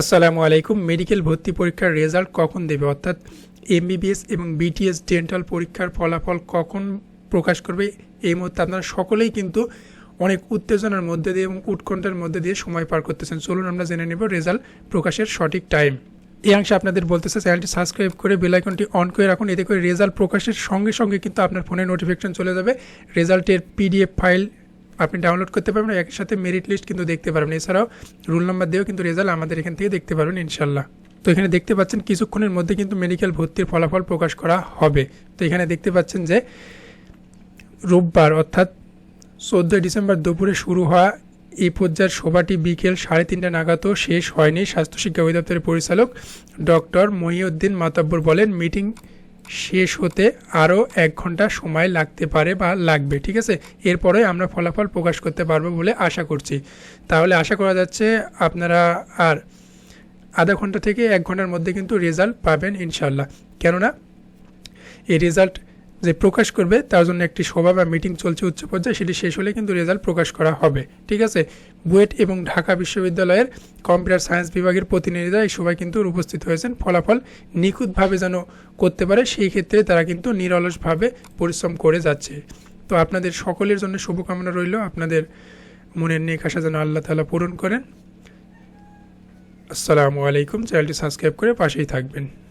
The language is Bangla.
আসসালামু আলাইকুম। মেডিকেল ভর্তি পরীক্ষার রেজাল্ট কখন দেবে? অর্থাৎ এমবিবিএস এবং বিটিএস ডেন্টাল পরীক্ষার ফলাফল কখন প্রকাশ করবে? এই মুহূর্তে আপনারা সকলেই কিন্তু অনেক উত্তেজনার মধ্যে দিয়ে এবং উৎকণ্ঠার মধ্যে দিয়ে সময় পার করতেছেন। চলুন আমরা জেনে নেব রেজাল্ট প্রকাশের সঠিক টাইম। এই অংশে আপনাদের বলতেছে, চ্যানেলটি সাবস্ক্রাইব করে বেল আইকনটি অন করে রাখুন। এতে করে রেজাল্ট প্রকাশের সঙ্গে সঙ্গে কিন্তু আপনার ফোনে নোটিফিকেশন চলে যাবে। রেজাল্টের পিডিএফ ফাইল আপনি ডাউনলোড করতে পারবেন একই সাথে মেরিট লিস্ট কিন্তু দেখতে পারবেন। এছাড়াও রুল নাম্বার দিয়েও কিন্তু রেজাল্ট আমাদের এখান থেকে দেখতে পারবেন, ইনশাল্লাহ। তো এখানে দেখতে পাচ্ছেন কিছুক্ষণের মধ্যে কিন্তু মেডিকেল ভর্তির ফলাফল প্রকাশ করা হবে। তো এখানে দেখতে পাচ্ছেন যে রোববার, অর্থাৎ চোদ্দোই ডিসেম্বর দুপুরে শুরু হওয়া এই পর্যায়ের সভাটি বিকেল সাড়ে তিনটা নাগাদও শেষ হয়নি। স্বাস্থ্য শিক্ষা অধিদপ্তরের পরিচালক ডক্টর মহিউদ্দিন মাতাব্বর বলেন মিটিং শেষ হতে আরও এক ঘণ্টা সময় লাগতে পারে বা লাগবে, ঠিক আছে? এরপরে আমরা ফলাফল প্রকাশ করতে পারব বলে আশা করছি। তাহলে আশা করা যাচ্ছে আপনারা আর আধা ঘণ্টা থেকে এক ঘণ্টার মধ্যে কিন্তু রেজাল্ট পাবেন ইনশাল্লাহ কেননা, এই রেজাল্ট যে প্রকাশ করবে, তার জন্য একটি সভা বা মিটিং চলছে উচ্চ পর্যায়ে, সেটি শেষ হলে কিন্তু রেজাল্ট প্রকাশ করা হবে। ঠিক আছে? বুয়েট এবং ঢাকা বিশ্ববিদ্যালয়ের কম্পিউটার সায়েন্স বিভাগের প্রতিনিধিরা এই সভায় কিন্তু উপস্থিত হয়েছেন। ফলাফল নিখুঁতভাবে যেন করতে পারে, সেই ক্ষেত্রে তারা কিন্তু নিরলসভাবে পরিশ্রম করে যাচ্ছে। তো আপনাদের সকলের জন্য শুভকামনা রইল। আপনাদের মনের নেক আশা যেন আল্লাহ তালা পূরণ করেন। আসসালামু আলাইকুম। চ্যানেলটি সাবস্ক্রাইব করে পাশেই থাকবেন।